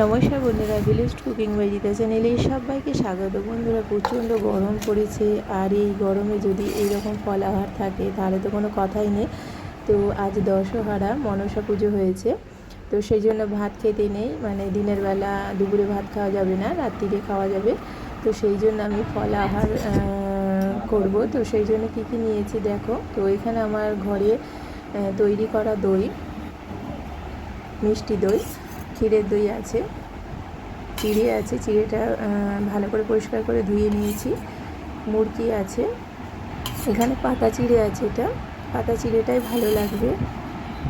নমস্কার বন্ধুরা village cooking by চ্যানেলে সবাইকে স্বাগত। বন্ধুরা, প্রচণ্ড গরম পড়েছে আর এই গরমে যদি এইরকম ফল আহার থাকে, তাহলে তো কোনো কথাই নেই। তো আজ দশহারা, মনসা পুজো হয়েছে। তো সেই জন্য ভাত খেতে নেই মানে দিনের বেলা দুপুরে ভাত খাওয়া যাবে না, রাত্রিরে খাওয়া যাবে। তো সেই জন্য আমি ফলাহার করব। তো সেই জন্য কী কী নিয়েছি দেখো। তো এখানে আমার ঘরে তৈরি করা দই, মিষ্টি দই। ক্ষীরের দই আছে। চিড়ে আছে, চিড়েটা ভালো করে পরিষ্কার করে ধুয়ে নিয়েছি। মুরগি আছে। এখানে পাতা চিড়ে আছে এটা। পাতা চিড়েটাই ভালো লাগবে।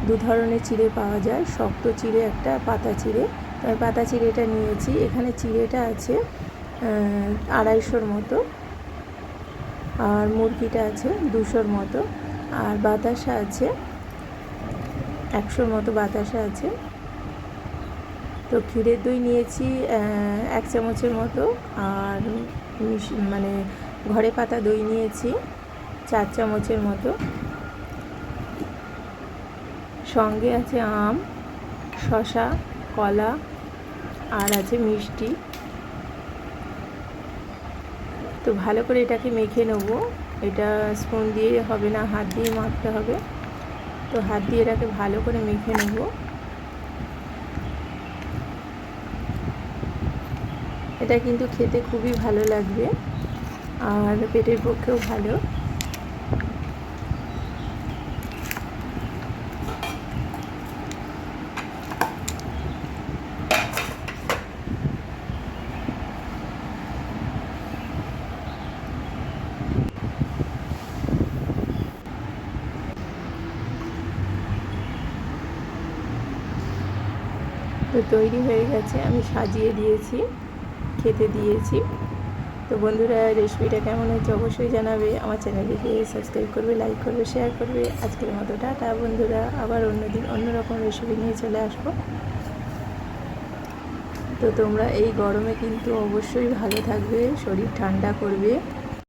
দু ধরনের চিড়ে পাওয়া যায়। শক্ত চিড়ে একটা, পাতা চিড়ে। আমি পাতা চিড়েটা নিয়েছি। এখানে চিড়েটা আছে আড়াইশোর মতো। আর মুরগিটা আছে দুশোর মতো। আর বাতাসা আছে, একশোর মতো বাতাসা আছে। তো ক্ষীরের দই নিয়েছি এক চামচের মতো। আর মানে ঘরে পাতা দই নিয়েছি, চার চামচের মতো। সঙ্গে আছে আম শশা কলা, আর আছে মিষ্টি। তো ভালো করে এটাকে মেখে নেব। এটা স্পুন দিয়ে হবে না, হাত দিয়ে মাখতে হবে। তো হাত দিয়ে এটাকে ভালো করে মেখে নেব। এটা কিন্তু খেতে খুবই ভালো লাগবে আর পেটের পক্ষেও ভালো। তো তৈরি হয়ে গেছে, আমি সাজিয়ে দিয়েছি। খেতে দিয়েছি। তো বন্ধুরা, রেসিপিটা কেমন হয়েছে অবশ্যই জানাবে। আমার চ্যানেলে চ্যানেলটিকে সাবস্ক্রাইব করবে, লাইক করবে, শেয়ার করবে। আজকের মতো টাটা বন্ধুরা, আবার অন্যদিন অন্যরকম রেসিপি নিয়ে চলে আসব। তো তোমরা এই গরমে কিন্তু অবশ্যই ভালো থাকবে, শরীর ঠান্ডা করবে।